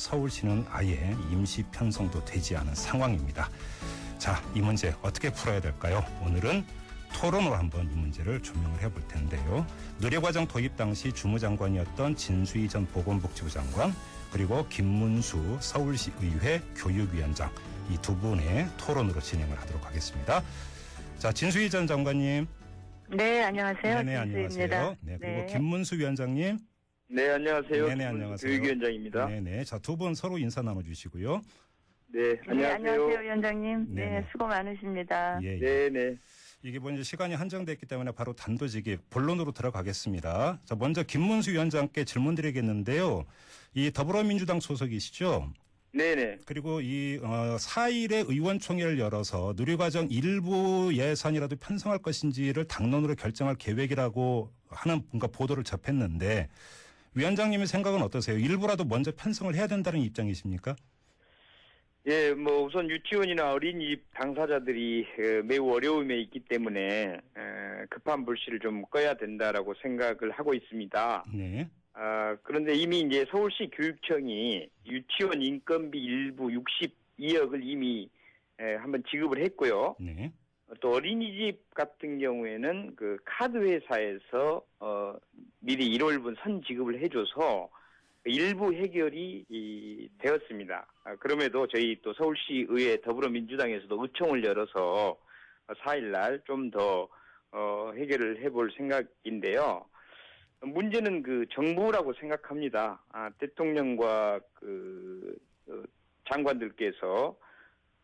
서울시는 아예 임시 편성도 되지 않은 상황입니다. 자, 이 문제 어떻게 풀어야 될까요? 오늘은 토론으로 한번 이 문제를 조명을 해볼 텐데요. 누리과정 도입 당시 주무장관이었던 진수희 전 보건복지부 장관 그리고 김문수 서울시 의회 교육위원장 이 두 분의 토론으로 진행을 하도록 하겠습니다. 자, 진수희 전 장관님. 네, 안녕하세요. 네네, 김수희입니다. 안녕하세요. 네, 그리고 김문수 위원장님. 네, 안녕하세요. 네네, 안녕하세요. 교육위원장입니다. 네, 네네. 자, 두 분 서로 인사 나눠주시고요. 네, 안녕하세요. 안녕하세요, 위원장님. 네, 네 네. 수고 많으십니다. 예, 예. 네, 네. 이게 먼저 시간이 한정됐기 때문에 바로 단도직입 본론으로 들어가겠습니다. 자, 먼저 김문수 위원장께 질문 드리겠는데요. 이 더불어민주당 소속이시죠? 네, 네. 그리고 이 어, 4일에 의원총회를 열어서 누리과정 일부 예산이라도 편성할 것인지를 당론으로 결정할 계획이라고 하는 뭔가 보도를 접했는데 위원장님의 생각은 어떠세요? 일부라도 먼저 편성을 해야 된다는 입장이십니까? 예, 뭐 우선 유치원이나 어린이집 당사자들이 어, 매우 어려움에 있기 때문에 에, 급한 불씨를 좀 꺼야 된다라고 생각을 하고 있습니다. 네. 아, 그런데 이미 이제 서울시 교육청이 유치원 인건비 일부 62억을 이미 에, 한번 지급을 했고요. 네. 또 어린이집 같은 경우에는 그 카드 회사에서 어 미리 1월분 선 지급을 해줘서 일부 해결이 이, 되었습니다. 아, 그럼에도 저희 또 서울시 의회 더불어민주당에서도 의총을 열어서 4일날 좀더 어, 해결을 해볼 생각인데요. 문제는 그 정부라고 생각합니다. 아, 대통령과 그 어, 장관들께서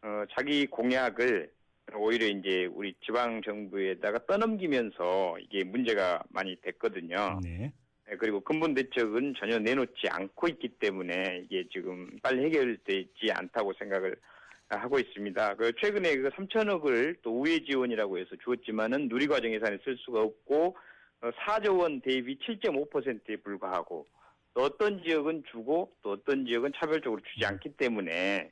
어, 자기 공약을 오히려 이제 우리 지방 정부에다가 떠넘기면서 이게 문제가 많이 됐거든요. 네. 네, 그리고 근본 대책은 전혀 내놓지 않고 있기 때문에 이게 지금 빨리 해결되지 않다고 생각을 하고 있습니다. 그 최근에 그 3천억을 또 우회 지원이라고 해서 주었지만은 누리 과정 예산에 쓸 수가 없고 어, 4조 원 대비 7.5%에 불과하고 또 어떤 지역은 주고 또 어떤 지역은 차별적으로 주지 않기 때문에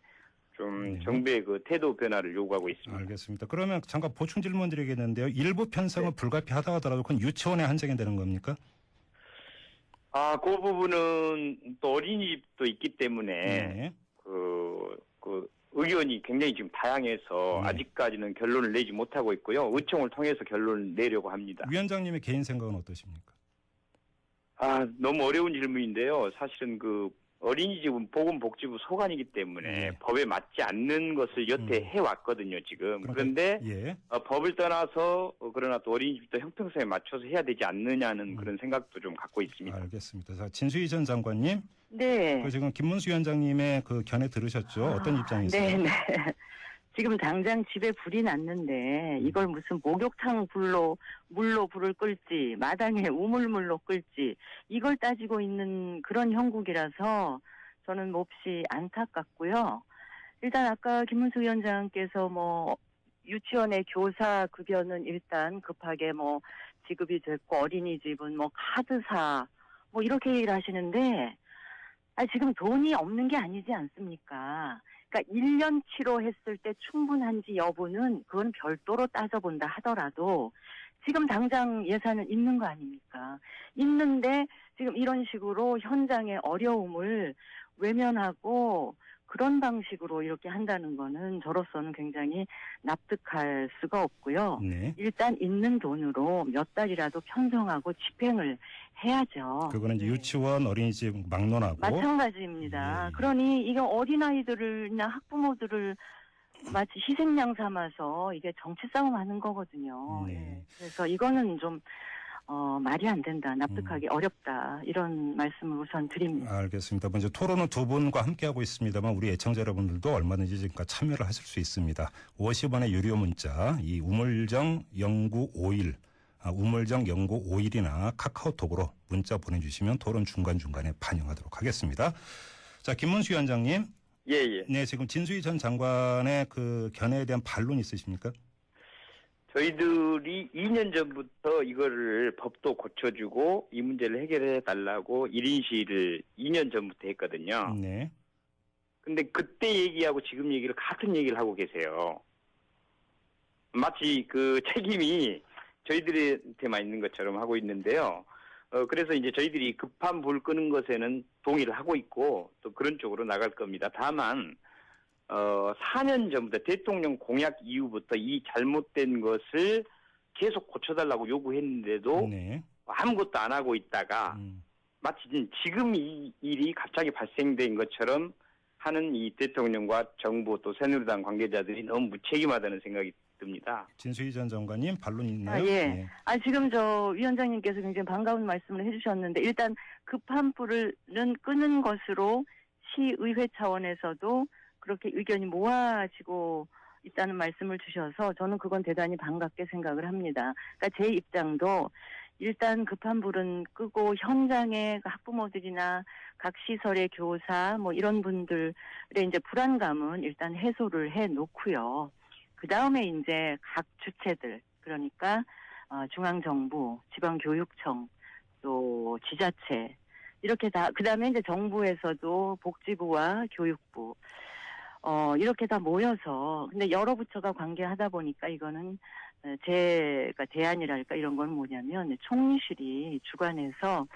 좀 네. 정부의 그 태도 변화를 요구하고 있습니다. 알겠습니다. 그러면 잠깐 보충 질문 드리겠는데요. 일부 편성은 네. 불가피하다 하더라도 그건 유치원에 한정이 되는 겁니까? 아, 그 부분은 또 어린이집도 있기 때문에 네. 그, 그 의견이 굉장히 지금 다양해서 네. 아직까지는 결론을 내지 못하고 있고요. 의총을 통해서 결론을 내려고 합니다. 위원장님의 개인 생각은 어떠십니까? 아, 너무 어려운 질문인데요. 사실은 그 어린이집은 보건복지부 소관이기 때문에 네. 법에 맞지 않는 것을 여태 음. 해왔거든요, 지금. 그런데 예. 어, 법을 떠나서 어, 그러나 또 어린이집도 형평성에 맞춰서 해야 되지 않느냐는 음. 그런 생각도 좀 갖고 있습니다. 알겠습니다. 자, 진수희 전 장관님, 네. 그 지금 김문수 위원장님의 그 견해 들으셨죠? 어떤 입장이세요? 네, 네. 지금 당장 집에 불이 났는데 이걸 무슨 목욕탕 불로 물로 불을 끌지 마당에 우물물로 끌지 이걸 따지고 있는 그런 형국이라서 저는 몹시 안타깝고요. 일단 아까 김문수 위원장께서 뭐 유치원의 교사 급여는 일단 급하게 뭐 지급이 됐고 어린이집은 뭐 카드사 뭐 이렇게 얘기를 하시는데 아 지금 돈이 없는 게 아니지 않습니까? 그러니까 1년치로 했을 때 충분한지 여부는 그건 별도로 따져본다 하더라도 지금 당장 예산은 있는 거 아닙니까? 있는데 지금 이런 식으로 현장의 어려움을 외면하고 그런 방식으로 이렇게 한다는 거는 저로서는 굉장히 납득할 수가 없고요. 네. 일단 있는 돈으로 몇 달이라도 편성하고 집행을 해야죠. 그거는 이제 네. 유치원, 어린이집 막론하고 마찬가지입니다. 예, 예. 그러니 이게 어린아이들이나 학부모들을 마치 희생양 삼아서 이게 정치 싸움 하는 거거든요. 네. 예. 그래서 이거는 좀, 어, 말이 안 된다. 납득하기 음. 어렵다. 이런 말씀을 우선 드립니다. 알겠습니다. 먼저 토론은 두 분과 함께 하고 있습니다만 우리 애청자 여러분들도 얼마든지 지금 참여를 하실 수 있습니다. 50원의 유료 문자 이 우물정 0951 아, 우물정 0951이나 카카오톡으로 문자 보내주시면 토론 중간중간에 반영하도록 하겠습니다. 자, 김문수 위원장님. 예, 예. 네, 지금 진수희 전 장관의 그 견해에 대한 반론 있으십니까? 저희들이 2년 전부터 이거를 법도 고쳐주고 이 문제를 해결해 달라고 1인 시위를 2년 전부터 했거든요. 네. 근데 그때 얘기하고 지금 얘기를 같은 얘기를 하고 계세요. 마치 그 책임이 저희들한테만 있는 것처럼 하고 있는데요. 어, 그래서 이제 저희들이 급한 불 끄는 것에는 동의를 하고 있고 또 그런 쪽으로 나갈 겁니다. 다만, 어, 4년 전부터 대통령 공약 이후부터 이 잘못된 것을 계속 고쳐달라고 요구했는데도 네. 아무것도 안 하고 있다가 음. 마치 지금 이 일이 갑자기 발생된 것처럼 하는 이 대통령과 정부 또 새누리당 관계자들이 너무 무책임하다는 생각이 듭니다. 진수희 전 장관님 반론 있나요? 아, 예. 아, 지금 저 위원장님께서 굉장히 반가운 말씀을 해주셨는데, 일단 급한 불은 끄는 것으로 시의회 차원에서도 그렇게 의견이 모아지고 있다는 말씀을 주셔서 저는 그건 대단히 반갑게 생각을 합니다. 그러니까 제 입장도 일단 급한 불은 끄고 현장의 그 학부모들이나 각 시설의 교사 뭐 이런 분들의 이제 불안감은 일단 해소를 해 놓고요. 그 다음에 이제 각 주체들 그러니까 어, 중앙정부, 지방교육청, 또 지자체 이렇게 다 그 다음에 이제 정부에서도 복지부와 교육부 어 이렇게 다 모여서 근데 여러 부처가 관계하다 보니까 이거는 어, 제가 대안이랄까 이런 건 뭐냐면 총리실이 주관해서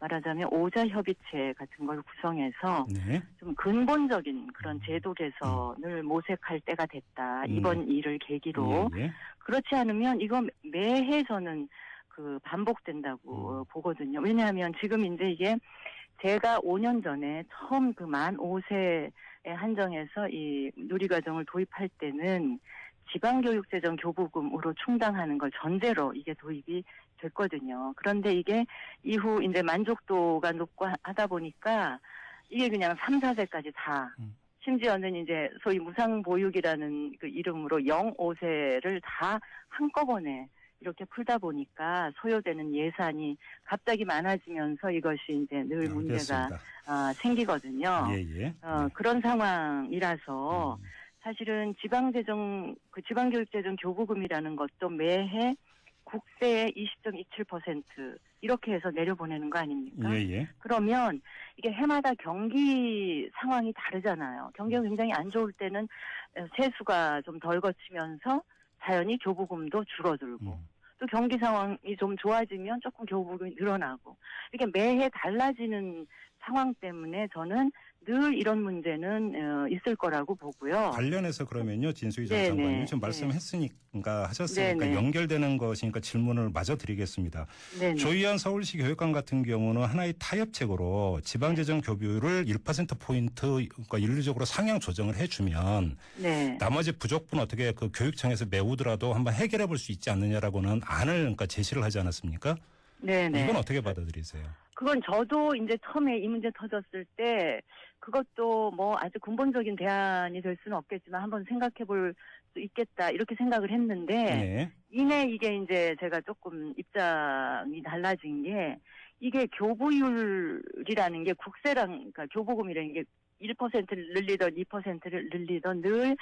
말하자면 오자 협의체 같은 걸 구성해서 네. 좀 근본적인 그런 제도 개선을 모색할 때가 됐다. 음. 이번 일을 계기로. 예, 예. 그렇지 않으면 이건 매해 저는 그 반복된다고 음. 보거든요. 왜냐하면 지금 이제 이게 제가 5년 전에 처음 그 만 5세에 한정해서 이 누리과정을 도입할 때는 지방교육재정 교부금으로 충당하는 걸 전제로 이게 도입이 됐거든요. 그런데 이게 이후 이제 만족도가 높고 하- 하다 보니까 이게 그냥 3, 4세까지 다 음. 심지어는 이제 소위 무상보육이라는 그 이름으로 0, 5세를 다 한꺼번에 이렇게 풀다 보니까 소요되는 예산이 갑자기 많아지면서 이것이 이제 늘 문제가 알겠습니다. 아, 생기거든요. 예, 예. 어, 네. 그런 상황이라서 음. 사실은 지방재정, 그 지방교육재정 교부금이라는 것도 매해 국세의 20.27% 이렇게 해서 내려보내는 거 아닙니까? 예, 예. 그러면 이게 해마다 경기 상황이 다르잖아요. 경기가 굉장히 안 좋을 때는 어, 세수가 좀 덜 거치면서 자연히 교부금도 줄어들고 음. 또 경기 상황이 좀 좋아지면 조금 교부금이 늘어나고 이렇게 매해 달라지는 상황 때문에 저는 늘 이런 문제는 어, 있을 거라고 보고요. 관련해서 그러면요, 진수희 전 네네. 장관님 지금 네. 말씀했으니까 하셨으니까 네네. 연결되는 것이니까 질문을 마저 드리겠습니다. 네네. 조희연 서울시 교육감 같은 경우는 하나의 타협책으로 지방재정 교부율을 1% 포인트 그러니까 일률적으로 상향 조정을 해주면 네. 나머지 부족분 어떻게 그 교육청에서 메우더라도 한번 해결해 볼 수 있지 않느냐라고는 안을 그러니까 제시를 하지 않았습니까? 네네. 이건 어떻게 받아들이세요? 그건 저도 이제 처음에 이 문제 터졌을 때 그것도 뭐 아주 근본적인 대안이 될 수는 없겠지만 한번 생각해 볼 수 있겠다 이렇게 생각을 했는데 네. 이내 이게 이제 제가 조금 입장이 달라진 게 이게 교부율이라는 게 국세랑 그러니까 교부금이라는 게 1%를 늘리던 2%를 늘리던 늘이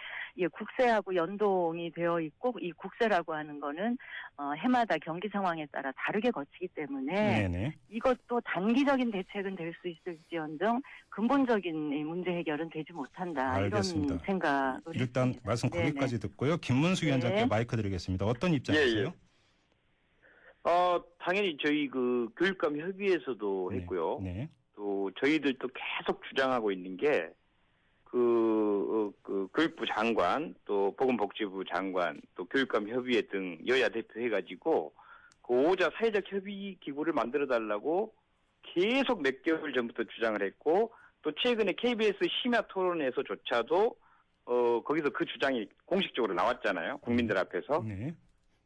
국세하고 연동이 되어 있고 이 국세라고 하는 거는 어 해마다 경기 상황에 따라 다르게 거치기 때문에 네네. 이것도 단기적인 대책은 될 수 있을지언정 근본적인 이 문제 해결은 되지 못한다 알겠습니다. 이런 생각을 일단 했습니다. 말씀 네네. 거기까지 듣고요. 김문수 위원장께 네. 마이크 드리겠습니다. 어떤 입장이세요? 어, 당연히 저희 그 교육감 협의회에서도 네. 했고요. 네. 또 저희들도 계속 주장하고 있는 게 그, 어, 그 교육부 장관 또 보건복지부 장관 또 교육감 협의회 등 여야 대표 해가지고 그 오자 사회적 협의 기구를 만들어 달라고 계속 몇 개월 전부터 주장을 했고 또 최근에 KBS 심야 토론에서조차도 어 거기서 그 주장이 공식적으로 나왔잖아요. 국민들 앞에서. 네.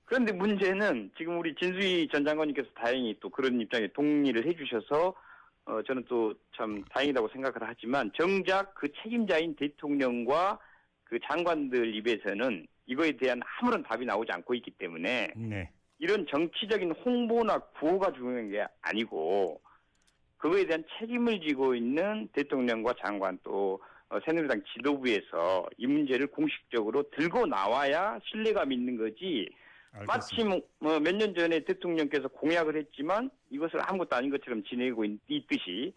그런데 문제는 지금 우리 진수희 전 장관님께서 다행히 또 그런 입장에 동의를 해주셔서 어, 저는 또 참 다행이라고 생각을 하지만 정작 그 책임자인 대통령과 그 장관들 입에서는 이거에 대한 아무런 답이 나오지 않고 있기 때문에 네. 이런 정치적인 홍보나 구호가 중요한 게 아니고 그거에 대한 책임을 지고 있는 대통령과 장관 또 어, 새누리당 지도부에서 이 문제를 공식적으로 들고 나와야 신뢰감 있는 거지. 마침 뭐몇년 전에 대통령께서 공약을 했지만 이것을 아무것도 아닌 것처럼 지내고 있, 있듯이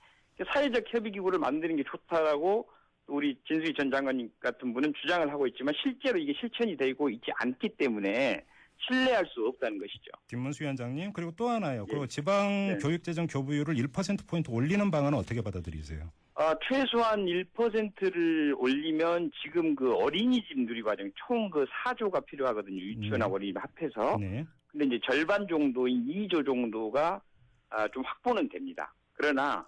사회적 협의기구를 만드는 게 좋다라고 우리 진수희 전 장관님 같은 분은 주장을 하고 있지만 실제로 이게 실천이 되고 있지 않기 때문에 신뢰할 수 없다는 것이죠. 김문수 위원장님 그리고 또 하나요. 예. 그리고 지방 네. 교육재정 교부율을 1% 포인트 올리는 방안은 어떻게 받아들이세요? 아, 최소한 1%를 올리면 지금 그 어린이집 누리과정 총 그 4조가 필요하거든요. 유치원하고 어린이집 합해서. 네. 근데 이제 절반 정도인 2조 정도가 아, 좀 확보는 됩니다. 그러나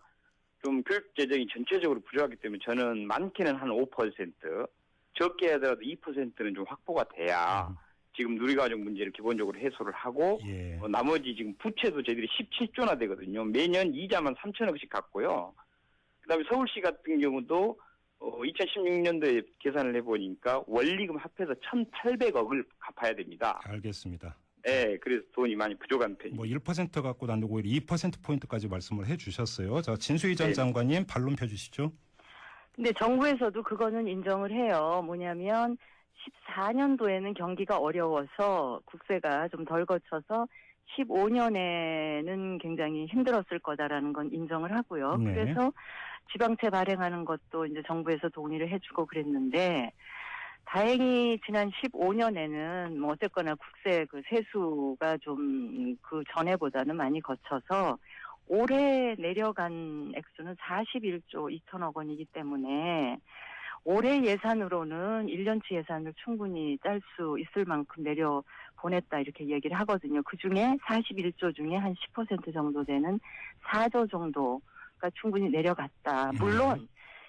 좀 교육 재정이 전체적으로 부족하기 때문에 저는 많게는 한 5%, 적게 하더라도 2%는 좀 확보가 돼야 음. 지금 누리과정 문제를 기본적으로 해소를 하고 예. 어, 나머지 지금 부채도 저희들이 17조나 되거든요. 매년 이자만 3천억씩 갚고요. 그다음에 서울시 같은 경우도 어, 2016년도에 계산을 해보니까 원리금 합해서 1,800억을 갚아야 됩니다. 알겠습니다. 예, 그래서 돈이 많이 부족한 편입니다. 뭐 1% 갖고 난도 오히려 2% 포인트까지 말씀을 해 주셨어요. 자 진수희 전 네. 장관님 반론 펴 주시죠. 근데 정부에서도 그거는 인정을 해요. 뭐냐면 14년도에는 경기가 어려워서 국세가 좀 덜 거쳐서 15년에는 굉장히 힘들었을 거다라는 건 인정을 하고요. 네. 그래서 지방채 발행하는 것도 이제 정부에서 동의를 해주고 그랬는데 다행히 지난 15년에는 뭐 어쨌거나 국세 그 세수가 좀 그 전에보다는 많이 거쳐서 올해 내려간 액수는 41조 2천억 원이기 때문에 올해 예산으로는 1년치 예산을 충분히 짤 수 있을 만큼 내려 보냈다 이렇게 얘기를 하거든요. 그 중에 41조 중에 한 10% 정도 되는 4조 정도가 충분히 내려갔다. 물론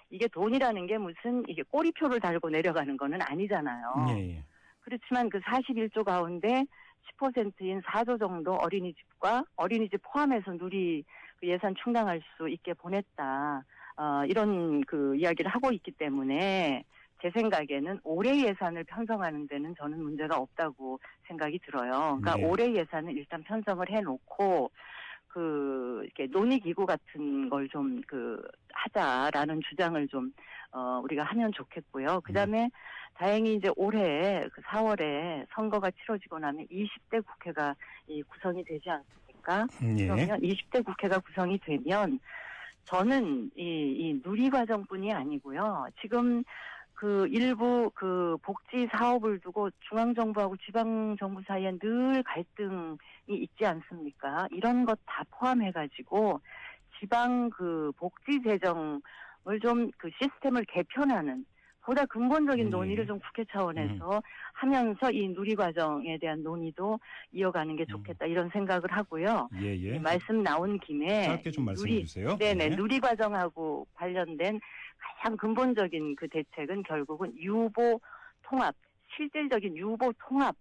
이게 돈이라는 게 무슨 이게 꼬리표를 달고 내려가는 거는 아니잖아요. 예, 예. 그렇지만 그 41조 가운데 10%인 4조 정도 어린이집과 어린이집 포함해서 누리 그 예산 충당할 수 있게 보냈다. 어, 이런 그 이야기를 하고 있기 때문에 제 생각에는 올해 예산을 편성하는 데는 저는 문제가 없다고 생각이 들어요. 그러니까 네. 올해 예산을 일단 편성을 해놓고 그 이렇게 논의 기구 같은 걸 좀 그 하자라는 주장을 좀 어, 우리가 하면 좋겠고요. 그 다음에 다행히 이제 올해 그 4월에 선거가 치러지고 나면 20대 국회가 이 구성이 되지 않습니까? 예. 그러면 20대 국회가 구성이 되면 저는 이, 이 누리 과정뿐이 아니고요. 지금 그 일부 그 복지 사업을 두고 중앙 정부하고 지방 정부 사이에 늘 갈등이 있지 않습니까? 이런 것 다 포함해 가지고 지방 그 복지 재정을 좀 그 시스템을 개편하는 보다 근본적인 네. 논의를 좀 국회 차원에서 하면서 이 누리 과정에 대한 논의도 이어가는 게 좋겠다 이런 생각을 하고요. 예, 예. 이 말씀 나온 김에 짧게 좀 말씀해 누리, 주세요. 네네 네. 누리 과정하고 관련된 가장 근본적인 그 대책은 결국은 유보 통합 실질적인 유보 통합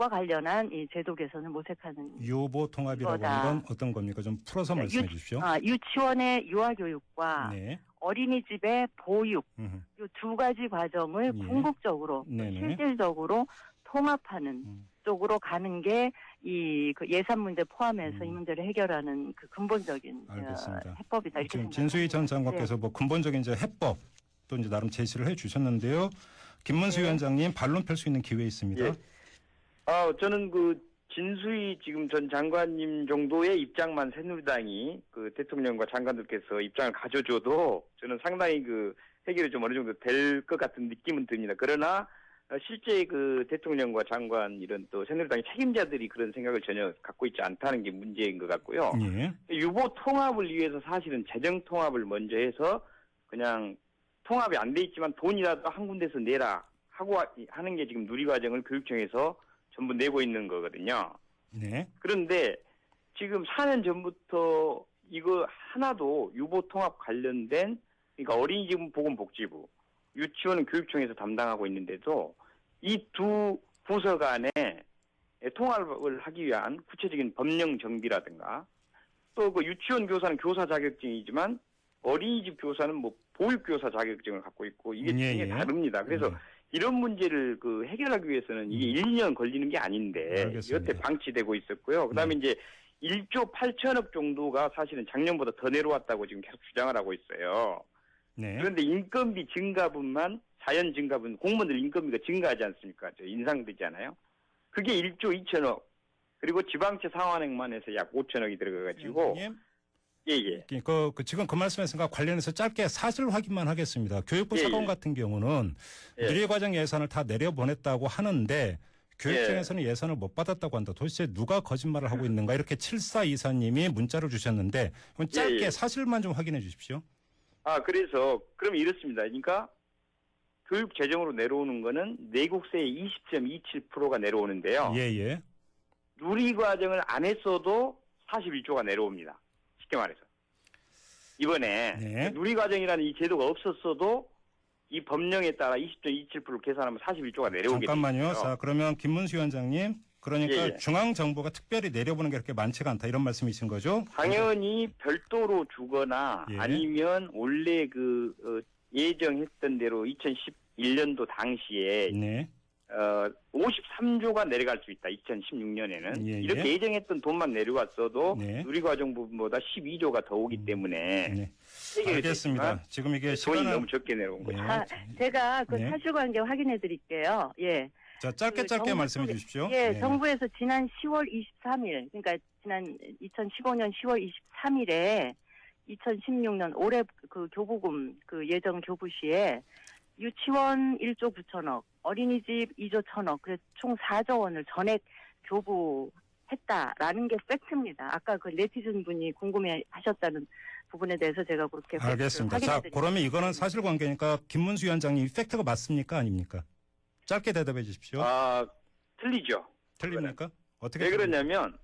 과 관련한 이 제도 개선을 모색하는 유보 통합이라고 이거다. 하는 건 어떤 겁니까? 좀 풀어서 네, 말씀해 유- 주십시오. 아, 유치원의 유아교육과 네. 어린이집의 보육 음, 이두 가지 과정을 예. 궁극적으로 네네. 실질적으로 통합하는 음. 쪽으로 가는 게이그 예산 문제 포함해서 음. 이 문제를 해결하는 그 근본적인 어, 알겠습니다. 해법이다 이렇게 지금. 진수희 전 장관께서 네. 뭐 근본적인 이제 해법 또 이제 나름 제시를 해 주셨는데요. 김문수 네. 위원장님 반론 펼 수 있는 기회 있습니다. 예. 아, 저는 그 진수희 지금 전 장관님 정도의 입장만 새누리당이 그 대통령과 장관들께서 입장을 가져줘도 저는 상당히 그 해결이 좀 어느 정도 될 것 같은 느낌은 듭니다. 그러나 어, 실제 그 대통령과 장관 이런 또 새누리당의 책임자들이 그런 생각을 전혀 갖고 있지 않다는 게 문제인 것 같고요. 예. 유보 통합을 위해서 사실은 재정 통합을 먼저 해서 그냥 통합이 안 돼 있지만 돈이라도 한 군데서 내라 하고 하- 하는 게 지금 누리 과정을 교육청에서 전부 내고 있는 거거든요. 네. 그런데 지금 4년 전부터 이거 하나도 유보 통합 관련된 그러니까 어린이집 보건복지부, 유치원은 교육청에서 담당하고 있는데도 이 두 부서 간에 통합을 하기 위한 구체적인 법령 정비라든가 또 그 유치원 교사는 교사 자격증이지만 어린이집 교사는 뭐 보육교사 자격증을 갖고 있고 이게 예, 굉장히 예. 다릅니다. 그래서 네. 이런 문제를 그 해결하기 위해서는 이게 1, 2년 걸리는 게 아닌데 알겠습니다. 여태 방치되고 있었고요. 그다음에 이제 1조 8천억 정도가 사실은 작년보다 더 내려왔다고 지금 계속 주장을 하고 있어요. 네. 그런데 인건비 증가분만 사연 증가분 공무원들 인건비가 증가하지 않습니까? 저 인상되잖아요. 그게 1조 2천억. 그리고 지방채 상환액만 해서 약 5천억이 들어가가지고 위원장님, 예 예. 그, 그 지금 그 말씀하신 것 관련해서 짧게 사실 확인만 하겠습니다. 교육부 예, 차관 예. 같은 경우는 예. 누리과정 예산을 다 내려보냈다고 하는데 교육청에서는 예. 산을못 받았다고 한다. 도대체 누가 거짓말을 하고 있는가? 이렇게 7424님이 문자를 주셨는데 이건 짧게 예, 예. 사실만 좀 확인해 주십시오. 아, 그래서, 그럼 이렇습니다. 그러니까, 교육 재정으로 내려오는 거는 내국세의 20.27%가 내려오는데요. 예, 예. 누리 과정을 안 했어도 41조가 내려옵니다. 쉽게 말해서. 이번에 네. 누리과정이라는 이 제도가 없었어도 이 법령에 따라 20.27%를 계산하면 41조가 내려오게 잠깐만요. 자, 그러면 김문수 위원장님, 그러니까 예, 예. 중앙 정부가 특별히 내려보는 게 그렇게 많지가 않다 이런 말씀이신 거죠? 당연히 별도로 주거나 예. 아니면 원래 그 어, 예정했던 대로 2011년도 당시에 네. 어, 53조가 내려갈 수 있다. 2016년에는 예, 예. 이렇게 예정했던 돈만 내려왔어도 네. 누리과정 부분보다 12조가 더 오기 때문에 네. 알겠습니다. 지금 이게 시간은 너무 적게 내려온 거죠. 네. 아, 제가 그 네. 사실관계 확인해 드릴게요. 예. 자, 짧게 그 짧게 정부 말씀해 주십시오. 예, 네. 정부에서 지난 10월 23일, 그러니까 지난 2015년 10월 23일에 2016년 올해 그 교부금 그 예정 교부 시에 유치원 1조 9천억, 어린이집 2조 1천억, 그래서 총 4조 원을 전액 교부했다라는 게 팩트입니다. 아까 그 네티즌 분이 궁금해 하셨다는 부분에 대해서 제가 그렇게 알겠습니다. 자. 그러면 이거는 사실관계니까 김문수 위원장님 이 팩트가 맞습니까 아닙니까? 짧게 대답해 주십시오. 아, 틀리죠. 틀립니까? 어떻게 왜? 그러냐면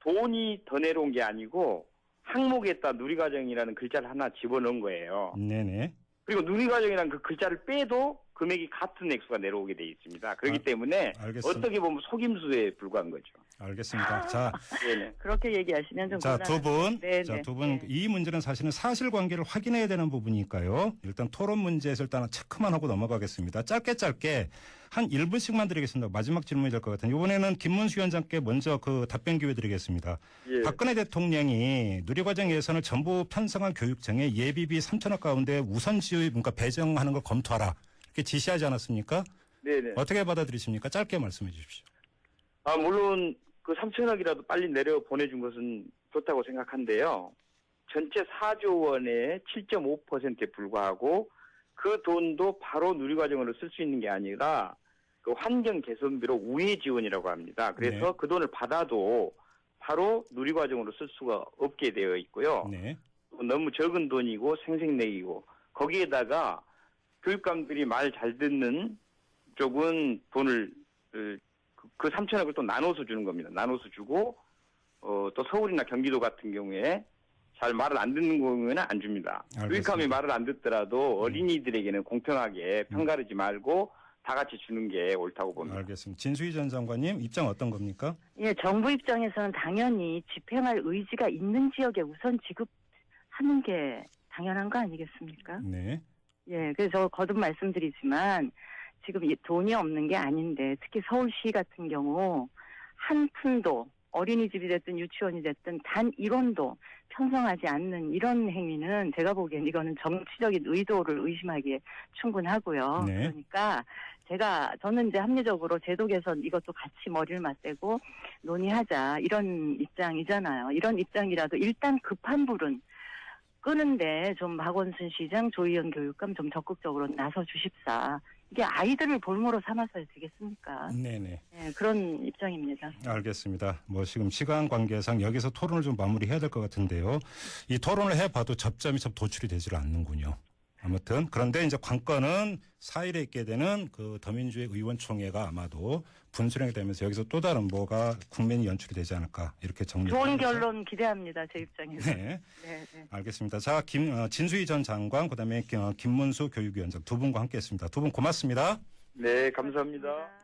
돈이 더 내려온 게 아니고 항목에다 누리과정이라는 글자를 하나 집어넣은 거예요. 네네. 그리고 누리과정이라는 그 글자를 빼도 금액이 같은 액수가 내려오게 돼 있습니다. 그렇기 아, 때문에 알겠습니다. 어떻게 보면 속임수에 불과한 거죠. 알겠습니다. 자. 그렇게 얘기하시면 좀 자, 두 분. 네, 자, 네, 두 분. 네. 이 문제는 사실은 사실관계를 확인해야 되는 부분이니까요. 일단 토론 문제에서 일단 체크만 하고 넘어가겠습니다. 짧게 짧게 한 1분씩만 드리겠습니다. 마지막 질문이 될 것 같은데 이번에는 김문수 위원장께 먼저 그 답변 기회 드리겠습니다. 예. 박근혜 대통령이 누리과정 예산을 전부 편성한 교육청에 예비비 3천억 가운데 우선지의 뭔가 배정하는 걸 검토하라. 이렇게 지시하지 않았습니까? 네네. 어떻게 받아들이십니까? 짧게 말씀해 주십시오. 아, 물론 그 3천억이라도 빨리 내려 보내준 것은 좋다고 생각한데요. 전체 4조 원의 7.5%에 불과하고 그 돈도 바로 누리과정으로 쓸 수 있는 게 아니라 그 환경 개선비로 우회 지원이라고 합니다. 그래서 네. 그 돈을 받아도 바로 누리과정으로 쓸 수가 없게 되어 있고요. 네. 너무 적은 돈이고 생색내기고 거기에다가 교육감들이 말 잘 듣는 쪽은 돈을 어, 그- 그 3천억을 또 나눠서 주는 겁니다. 나눠서 주고 어, 또 서울이나 경기도 같은 경우에 잘 말을 안 듣는 경우에는 안 줍니다. 알겠습니다. 음. 교육감이 말을 안 듣더라도 어린이들에게는 공평하게 편가르지 말고 다 같이 주는 게 옳다고 봅니다. 알겠습니다. 진수희 전 장관님 입장 어떤 겁니까? 예, 정부 입장에서는 당연히 집행할 의지가 있는 지역에 우선 지급하는 게 당연한 거 아니겠습니까? 네. 예, 그래서 거듭 말씀드리지만 지금 이 돈이 없는 게 아닌데 특히 서울시 같은 경우 한 푼도 어린이집이 됐든 유치원이 됐든 단 1원도 편성하지 않는 이런 행위는 제가 보기엔 이거는 정치적인 의도를 의심하기에 충분하고요. 네. 그러니까 제가 저는 이제 합리적으로 제도 개선 이것도 같이 머리를 맞대고 논의하자 이런 입장이잖아요. 이런 입장이라도 일단 급한 불은 끄는데 좀 박원순 시장, 조희연 교육감 좀 적극적으로 나서 주십사. 이게 아이들을 볼모로 삼아서야 되겠습니까? 네네. 예, 그런 입장입니다. 알겠습니다. 뭐 지금 시간 관계상 여기서 토론을 좀 마무리해야 될 것 같은데요. 이 토론을 해봐도 접점이 참 도출이 되질 않는군요. 아무튼 그런데 이제 관건은 4일에 있게 되는 그 더민주의 의원총회가 아마도 분수령이 되면서 여기서 또 다른 뭐가 국면이 연출이 되지 않을까 이렇게 정리. 좋은 결론 기대합니다. 제 입장에서. 네, 네, 네. 알겠습니다. 자, 김 어, 진수희 전 장관 그다음에 김- 어, 김문수 교육위원장 두 분과 함께했습니다. 두 분 고맙습니다. 네, 감사합니다. 고맙습니다.